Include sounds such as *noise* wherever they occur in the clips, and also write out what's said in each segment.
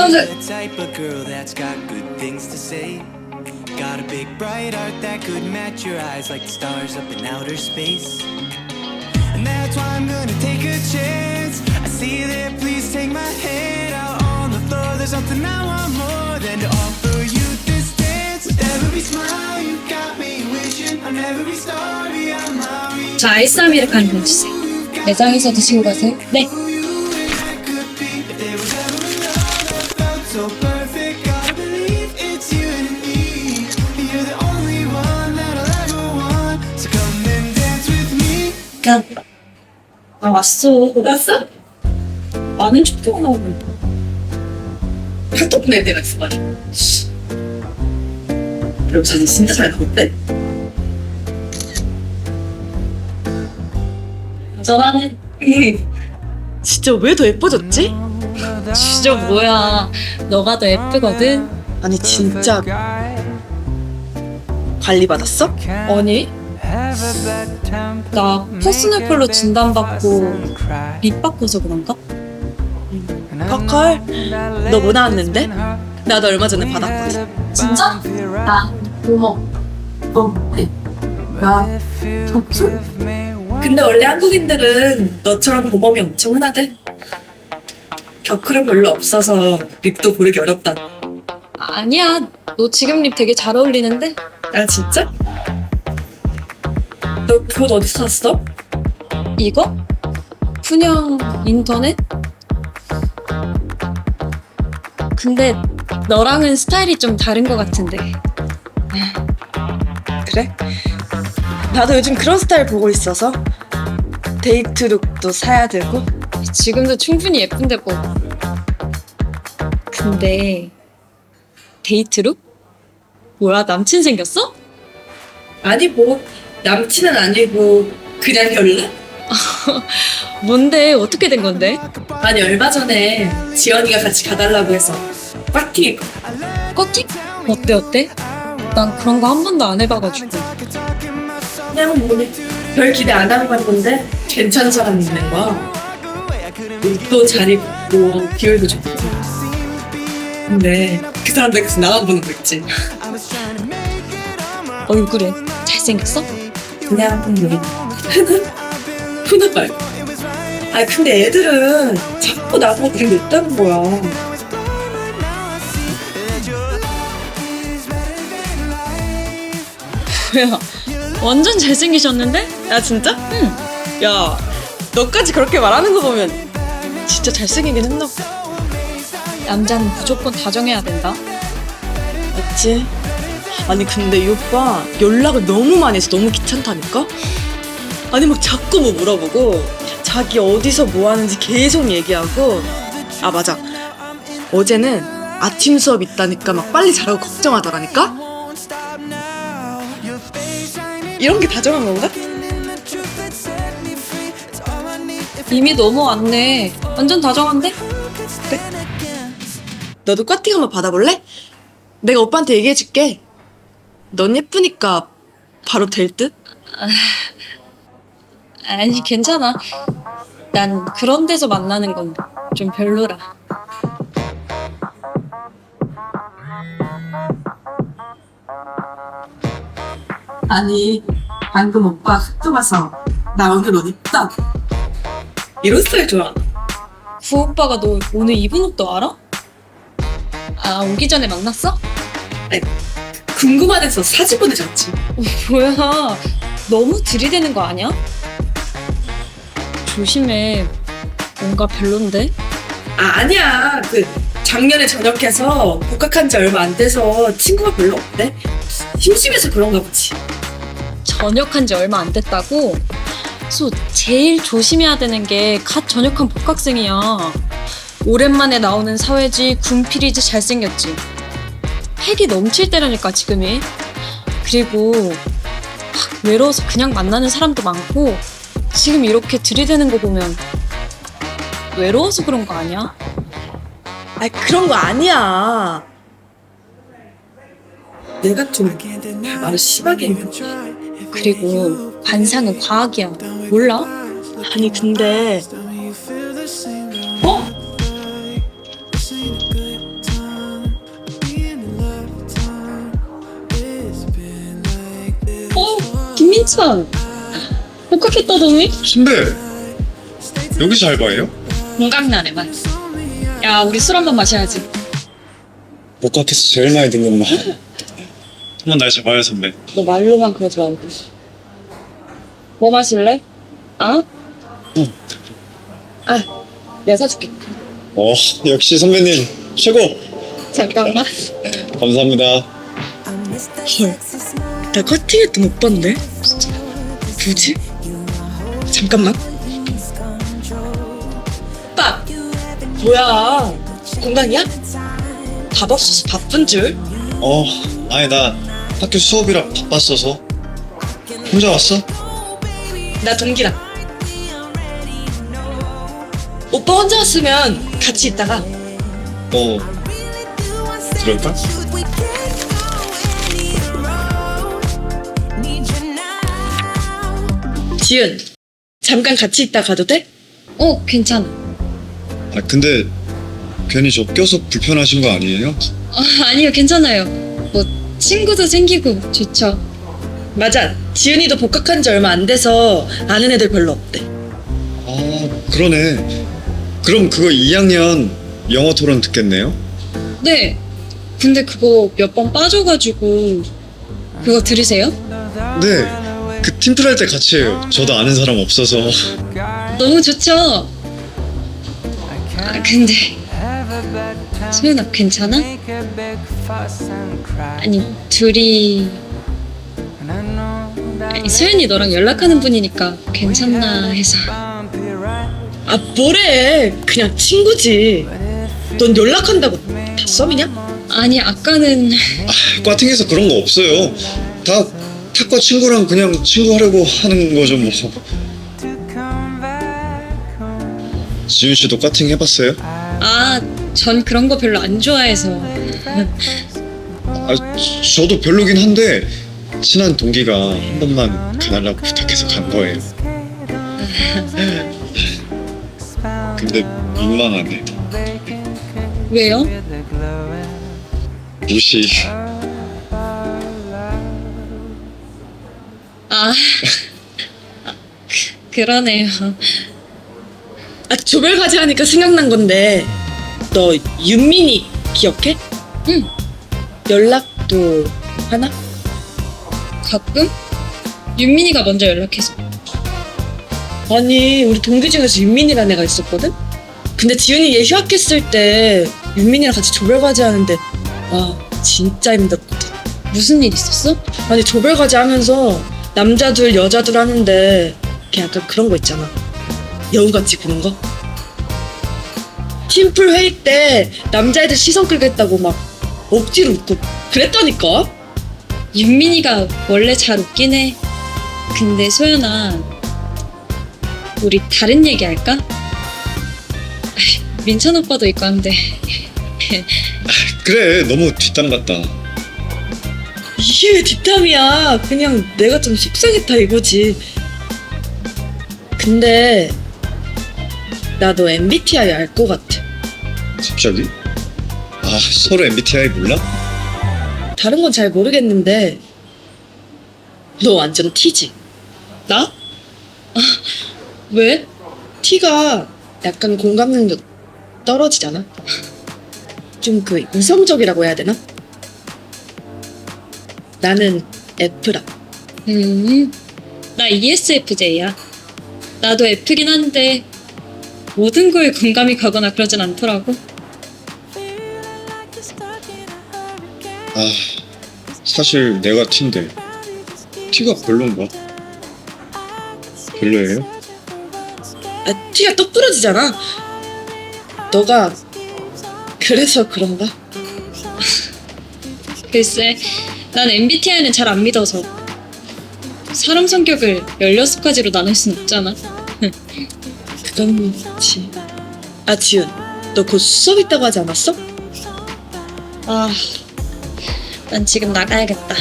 어서 오세요. The type of girl that's got good things to say. Got a big bright heart that could match your eyes like the stars up in outer space. And that's why I'm gonna take a chance. I see that, please take my hand out on the floor. There's something I want more than to offer you this dance. With every smile, you got me wishing I'll never be starry beyond my reach. 자, 아이스 아메리카노 해주세요. 매장에서 드시고 가세요. 네. So perfect, I believe it's you and me. You're the only one that I'll ever want. So come and dance with me. 야, 아, 왔어. 왔어? 아는 척도 안 하고. 카톡 보낼 때가 있어, 말이야. 그리고 사진 진짜 잘 나올때. 전화는 진짜 왜 더 예뻐졌지? 진짜 뭐야. 너가 더 예쁘거든. 아니 진짜 관리 받았어? 아니, 나 퍼스널 컬러 진단받고 립 바꿔서 그런가? 퍼컬 너 뭐 나왔는데? 나도 얼마 전에 받았거든 진짜? 나 고모. 어, 네. 나 덕수? 근데 원래 한국인들은 너처럼 모범이 엄청 흔하대. 겨클은 별로 없어서 립도 고르기 어렵다. 아니야, 너 지금 립 되게 잘 어울리는데? 아 진짜? 너 그옷 어디서 샀어? 이거? 그냥 인터넷? 근데 너랑은 스타일이 좀 다른 것 같은데. 그래? 나도 요즘 그런 스타일 보고 있어서 데이트룩도 사야 되고 지금도 충분히 예쁜데 뭐. 근데 데이트룩? 뭐야 남친 생겼어? 아니 뭐 남친은 아니고 그냥 별로? *laughs* 뭔데 어떻게 된 건데? 아니 얼마 전에 지연이가 같이 가달라고 해서 파티 커팅? 어때 어때? 난 그런 거 한 번도 안 해봐가지고 그냥 뭐별 기대 안 하고 간 건데 괜찮은 사람이 있는 거야 옷도 잘 입고 비율도 좋고 근데 그 사람들 계속 나만 보는 거 있지. *laughs* 얼굴에 잘생겼어? 그냥 여기. *laughs* 흔한 말고 아니 근데 애들은 자꾸 나보고 그런 게 있다는 거야. 뭐야? 완전 잘생기셨는데? 야 진짜? 응. 야 너까지 그렇게 말하는 거 보면 진짜 잘생기긴 했나 보다 남자는 무조건 다정해야 된다 맞지? 아니 근데 이 오빠 연락을 너무 많이 해서 너무 귀찮다니까? 아니 막 자꾸 뭐 물어보고 자기 어디서 뭐 하는지 계속 얘기하고 아 맞아 어제는 아침 수업 있다니까 막 빨리 자라고 걱정하더라니까? 이런 게 다정한 건가? 이미 넘어왔네 완전 다정한데? 너도 꽈팅 한번 받아볼래? 내가 오빠한테 얘기해줄게 넌 예쁘니까 바로 될 듯? 아니 괜찮아 난 그런 데서 만나는 건 좀 별로라 아니 방금 오빠 학교 가서 나 오늘 옷 입다 이런 스타일 좋아 구 오빠가 너 오늘 입은 옷도 알아? 아 오기 전에 만났어? 아니 궁금해서 사진 보내줬지 뭐야 너무 들이대는 거 아니야? 조심해 뭔가 별론데? 아 아니야 그 작년에 전역해서 복학한 지 얼마 안 돼서 친구가 별로 없대 심심해서 그런가 보지 전역한 지 얼마 안 됐다고? 소 제일 조심해야 되는 게 갓 전역한 복학생이야. 오랜만에 나오는 사회지 군필이지 잘생겼지. 핵이 넘칠 때라니까 지금이. 그리고 막 외로워서 그냥 만나는 사람도 많고 지금 이렇게 들이대는 거 보면 외로워서 그런 거 아니야? 아이 그런 거 아니야 내가 좀 말을 심하게 했는지. 그리고 관상은 과학이야. 몰라? 아니 근데 참 복학했다더니 선배 여기서 알바예요? 공강나네 말. 야 우리 술 한번 마셔야지. 복학해서 제일 많이 듣는 말 한번 날 잡아요 선배 너 말로만 그러지 말고. 뭐 마실래? 아? 응. 아, 내가 사줄게. 어 역시 선배님 최고 잠깐만. 감사합니다 헐, *laughs* 나 커팅했던 오빠인데? 뭐지? 잠깐만. 오빠! 뭐야? 공강이야? 답 없어서 바쁜 줄? 어 아니 나 학교 수업이라 바빴어서 혼자 왔어? 나 동기랑. 오빠 혼자 왔으면 같이 있다가 어 그럴까? 지은 잠깐 같이 있다 가도 돼? 어 괜찮아 아 근데 괜히 저 껴서 불편하신 거 아니에요? 아, 아니요, 괜찮아요. 뭐, 친구도 생기고 좋죠. 맞아 지은이도 복학한 지 얼마 안 돼서 아는 애들 별로 없대 아 그러네 그럼 그거 2학년 영어 토론 듣겠네요? 네. 근데 그거 몇 번 빠져가지고, 그거 들으세요? 네 그 팀플 할 때 같이 해요 저도 아는 사람 없어서 너무 좋죠? 아, 근데, 소연아, 괜찮아? 아니, 둘이. 아니, 소연이 너랑 연락하는 분이니까 괜찮나 해서. 아 뭐래 그냥 친구지 넌 연락한다고 다 썸이냐? 아니, 아까는. 과팅에서 그런 거 없어요. 다 탁과 친구랑 그냥 친구 하려고 하는 거죠 뭐. 지윤 씨도 과팅 해봤어요? 아, 전 그런 거 별로 안 좋아해서. 아, 저도 별로긴 한데 친한 동기가 한 번만 가달라고 부탁해서 간 거예요. 근데 민망하네. 왜요? 무시. 아, 그러네요. 아 조별과제 하니까 생각난 건데 너 윤민이 기억해? 응. 연락도 하나? 가끔? 윤민이가 먼저 연락해서. 아니 우리 동기 중에서 윤민이라는 애가 있었거든? 근데 지은이 얘 휴학했을 때 윤민이랑 같이 조별과제 하는데 아 진짜 힘들었거든 무슨 일 있었어? 아니 조별과제 하면서 남자 둘 여자 둘 하는데 걔 약간 그런 거 있잖아 여우같이 구는 거 팀플 회의 때 남자애들 시선 끌겠다고 막 억지로 웃고 그랬다니까 윤민이가 원래 잘 웃긴 해. 근데 소연아, 우리 다른 얘기 할까? 민찬 오빠도 있고 한데. 그래 너무 뒷담 같다. 이게 왜 뒷담이야 그냥 내가 좀 속상했다 이거지 근데 나도 MBTI 알 것 같아 갑자기? 아 서로 MBTI 몰라? 다른 건 잘 모르겠는데 너 완전 T지? 나? 아, 왜? T가 약간 공감 능력 떨어지잖아 좀 그 이성적이라고 해야 되나? 나는 F라 음, 나 ESFJ야. 나도 F긴 한데, 모든 거에 공감이 가거나 그러진 않더라고. 아 사실 내가 T인데 T가 별론가? 별로예요? 아, T가 똑 부러지잖아 너가 그래서 그런가? 글쎄, 난 MBTI는 잘 안 믿어서. 사람 성격을 16가지로 나눌 순 없잖아. *laughs* 그건 그렇지 아 지은 너곧 수업 있다고 하지 않았어? 아, 난 지금 나가야겠다.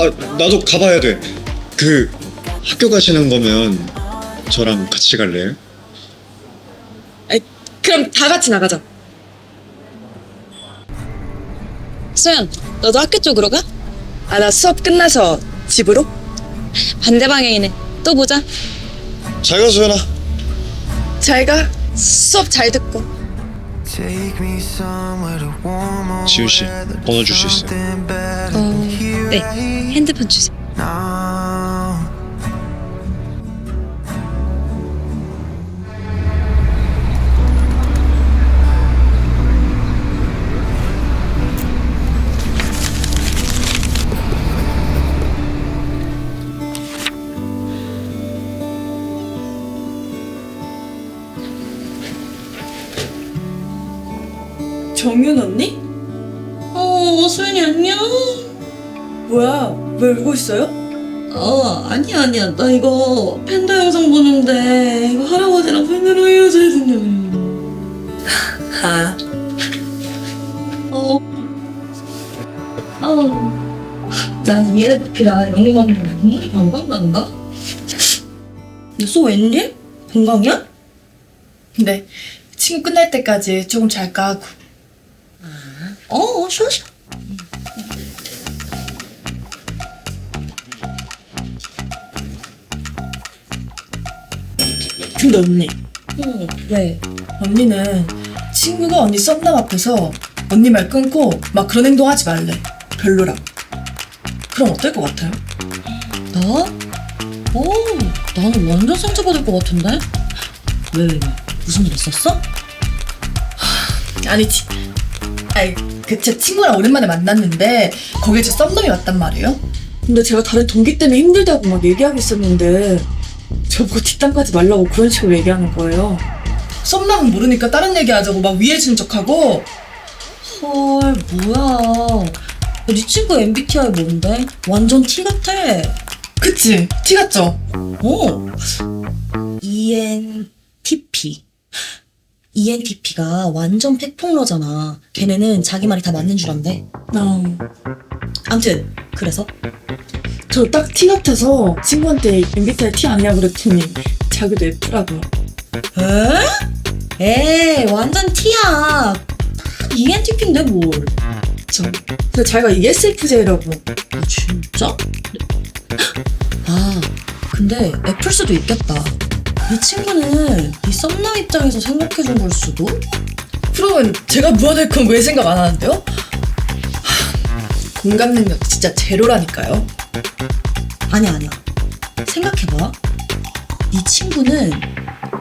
아 나도 가봐야 돼. 그 학교 가시는 거면 저랑 같이 갈래요? 그럼 다 같이 나가자 소연, 너도 학교 쪽으로 가? 아 나 수업 끝나서 집으로? 반대 방향이네. 또 보자. 잘 가, 소연아. 잘 가. 수업 잘 듣고. 지훈 씨, 번호 줄수 있어요? 어, 네. 핸드폰 주세요. 정윤 언니? 어, 수연이 안녕? 뭐야? 왜 울고 있어요? 어, 아니야, 아니야. 나 이거 팬더 영상 보는데, 이거 할아버지랑 팬더로 헤어져야 된다며. *laughs* 아. 어. 어. 난 ENFP라 영광 보니? 영광난다? 너쏘 웬일? 건강이야? 근데 친구 끝날 때까지 조금 잘까 하고. 어, 어, 쉬어, 쉬어. 근데 언니, 응, 왜? 언니는 친구가 언니 썸남 앞에서 언니 말 끊고 막 그런 행동 하지 말래. 별로라. 그럼 어떨 것 같아요? 나? 어, 나는 완전 상처받을 것 같은데? 왜, 왜, 왜? 무슨 일 있었어? 아니지. 아이, 그제 친구랑 오랜만에 만났는데 거기에 제 썸남이 왔단 말이에요. 근데 제가 다른 동기 때문에 힘들다고 막 얘기하고 있었는데 저보고 뒷담까지 말라고 그런 식으로 얘기하는 거예요. 썸남은 모르니까 다른 얘기하자고 막 위해준 척하고 헐, 뭐야. 야, 네 친구 MBTI 뭔데? 완전 T 같아. 그치? 티 같죠? 어. ENTP. ENTP가 완전 팩폭러잖아. 걔네는 자기 말이 다 맞는 줄 안대. 어, 암튼, 그래서? 저딱티 같아서 친구한테 MBTI 티 아니야 그랬더니 자기도 F라고. 에? 에이, 완전 T야. ENTP인데 뭘. 저. 근데 자기가 ESFJ라고. 아, 진짜? 아, 근데 F일 수도 있겠다. 이 친구는 이 썸남 입장에서 생각해준 걸 수도? 그러면 제가 무안할 건 왜 생각 안 하는데요? 하, 공감 능력 진짜 제로라니까요. 아니야, 아니야. 생각해봐. 이 친구는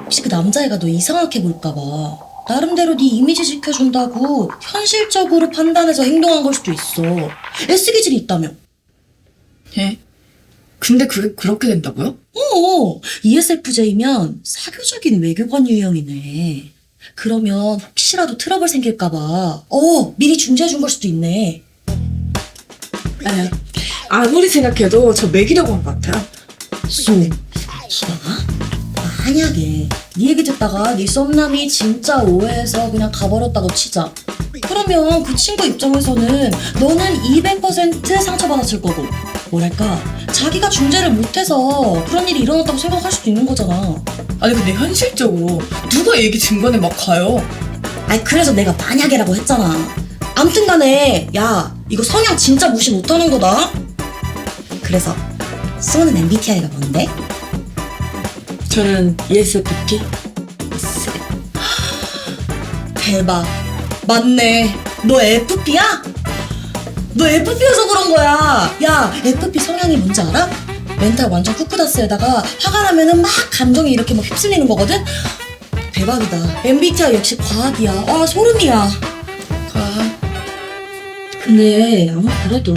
혹시 그 남자애가 너 이상하게 볼까봐 나름대로 네 이미지 지켜준다고 현실적으로 판단해서 행동한 걸 수도 있어. 애쓰 기질이 있다며. 예? 근데 그게 그렇게 된다고요? 어, ESFJ면 사교적인 외교관 유형이네. 그러면 혹시라도 트러블 생길까봐, 어, 미리 중재해준 걸 수도 있네. 아니야. 아무리 생각해도 저 매기려고 한 것 같아요. 쏘. 기다가? 만약에 네 얘기 듣다가 네 썸남이 진짜 오해해서 그냥 가버렸다고 치자. 그러면 그 친구 입장에서는 너는 200% 상처받았을 거고 뭐랄까 자기가 중재를 못해서 그런 일이 일어났다고 생각할 수도 있는 거잖아. 아니 근데 현실적으로 누가 얘기 증거에 막 가요? 아니 그래서 내가 만약에라고 했잖아. 암튼 간에 야 이거 성향 진짜 무시 못하는 거다. 그래서 쏘는 MBTI가 뭔데? 저는 ESFP. 대박. 맞네. 너 FP야? 너 FP여서 그런 거야. 야, FP 성향이 뭔지 알아? 멘탈 완전 쿠쿠다스에다가 화가 나면은 막 감정이 이렇게 막 휩쓸리는 거거든? 대박이다. MBTI 역시 과학이야. 아, 소름이야. 과학. 근데 아무 그래도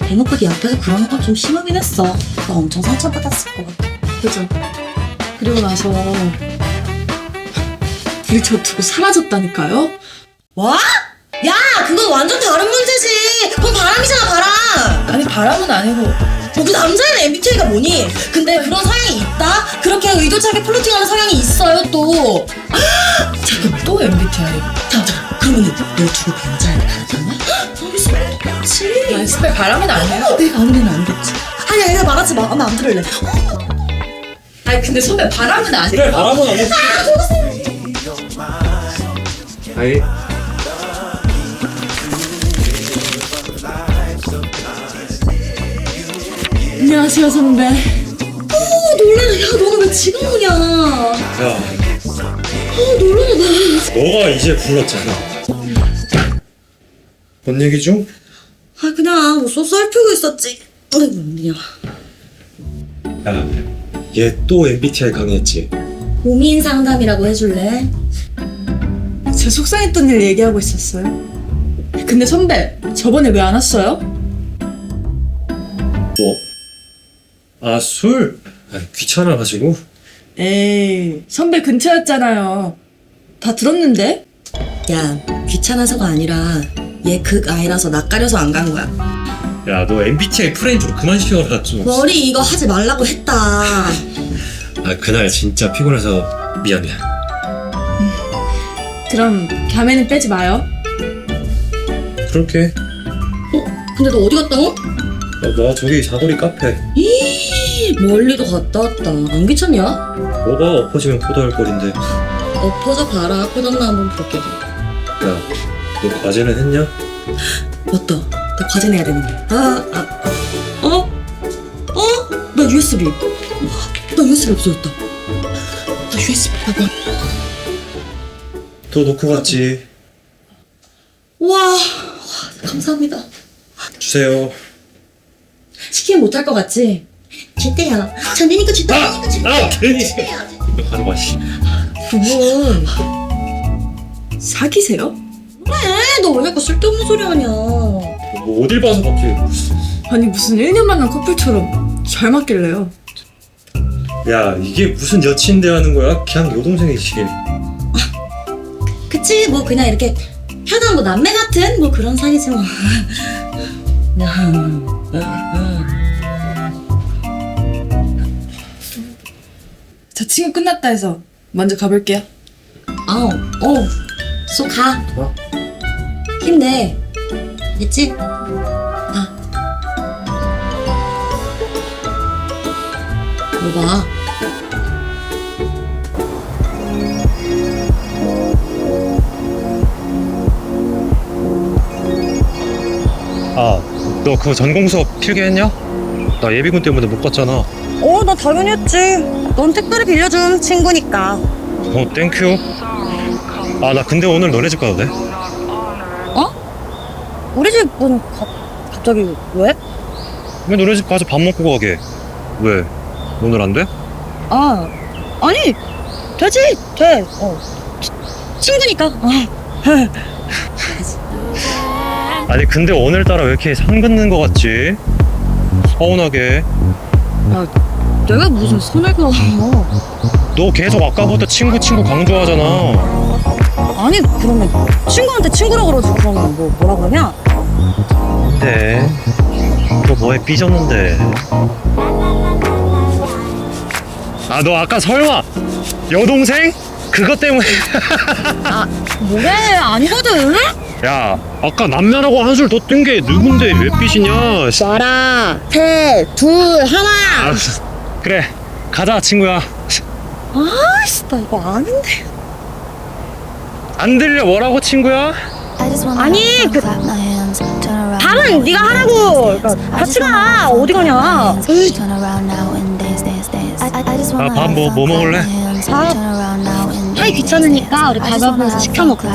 대놓고 네 앞에서 그러는 건 좀 심하긴 했어. 나 엄청 상처받았을 것 같아. 그죠? 그리고 나서 저 두고 사라졌다니까요? 와? 야, 그건 완전 다른 문제지. 바람이잖아, 바람. 아니 바람은 아니고 뭐그 남자애는 MBTI가 뭐니? 근데 그런 성향이 있다? 그렇게 의도차게 플로팅하는 성향이 있어요 또. *gasps* 잠깐 또 MBTI. 잠깐 잠깐. 그러면은 너 두고 변자를 갈아탔나? 소름돋지. 아니 스펠 바람은 아니에요. *gasps* 내가 아는 애는 아니겠지. 아니야, 내가 말하지 마. 나안 들을래. *gasps* 아니 근데 선배 바람은 아니에요. 바람은 안 아이. 안녕하세요 선배. 장난해. 야, 너는 왜 지금 오냐? 야 아, 놀라네, 너. 너가 이제 불렀잖아 뭔 얘기 중? 아, 그냥 뭐 쏘쏠 풀고 있었지. 아이고, 그냥. 야얘 또 MBTI 강의했지 고민 상담이라고 해줄래? 제 속상했던 일 얘기하고 있었어요. 근데 선배, 저번에 왜 안 왔어요? 뭐? 아 술? 아, 귀찮아가지고 에이, 선배 근처였잖아요. 다 들었는데? 야, 귀찮아서가 아니라 얘 극 아이라서 낯가려서 안 간 거야. 야 너 MBTI 프렌즈로 그만 쉬어라 좀 머리 이거 하지 말라고 했다. 아 그날 진짜 피곤해서 미안해 그럼 겸에는 빼지 마요. 그렇게 근데 너 어디 갔다 온? 어, 나 저기 사거리 카페 이 멀리도 갔다 왔다. 안 귀찮냐? 뭐가 엎어지면 포도할 거리인데 엎어져 봐라. 포장나 한번 볼게. 야 너 과제는 했냐? *gasps* 맞다. 나 과제 내야 되는데. 아, 아, 아. 어? 어? 나 USB. 와, 나 USB 없어졌다. 나 USB 봐봐. 더 놓고 갔지 와, 와, 감사합니다. 주세요 시키면 못할 것 같지? 전되니까 제때니까 제때. 아 괜히 제때야. 너 가져가 씨 그분. 사귀세요? 그래, 너 왜 자꾸 쓸데없는 소리 하냐. 뭐 어딜 봐서 갑자기 아니, 무슨 1년 만난 커플처럼 잘 맞길래요. 야 이게 무슨 여친 대하는 거야? 그냥 여동생이지 그치, 뭐 그냥 이렇게 편한 뭐 남매 같은 뭐 그런 사이지 뭐. 저 친구 끝났다 해서 먼저 가볼게요. 어, 어, 쏘 가. 어? 힘내. 됐지? 아. 뭐 봐. 아 너 그거 전공 수업 필기했냐? 나 예비군 때문에 못 갔잖아 어, 나 당연히 했지. 넌 특별히 빌려준 친구니까. 어 땡큐 아 나 근데 오늘 너네 집 가도 돼? 우리 집은 가, 갑자기 왜? 왜 너네 집 가서 밥 먹고 가게 왜? 오늘 안 돼? 아, 아니, 되지, 돼. 어. 치- 친구니까. 어. *laughs* 아니 근데 오늘따라 왜 이렇게 상 긋는 거 같지? 서운하게 내가 무슨 손을 그어. 너 계속 아까부터 친구 친구 강조하잖아 아니, 그러면 친구한테 친구라 그러지. 그러면 뭐, 뭐라 그러냐? 근데 너 뭐에 삐졌는데 아 너 아까 설마 여동생? 그것 때문에 *laughs* 뭐래, 아니거든. 야 아까 남면하고 한술 더 뜬 게 누군데 왜 삐지냐 씨. 쏴라, 셋, 둘, 하나. 알았어. 그래 가자 친구야 아이씨, 나 이거 아는데. 안 들려 뭐라고 친구야? 아니, 그, 밥은 네가 하라고. 그러니까 같이 가. 어디 가냐? 아밥 뭐 뭐 먹을래? 밥. 하이 귀찮으니까 우리 가가면서 시켜 먹자.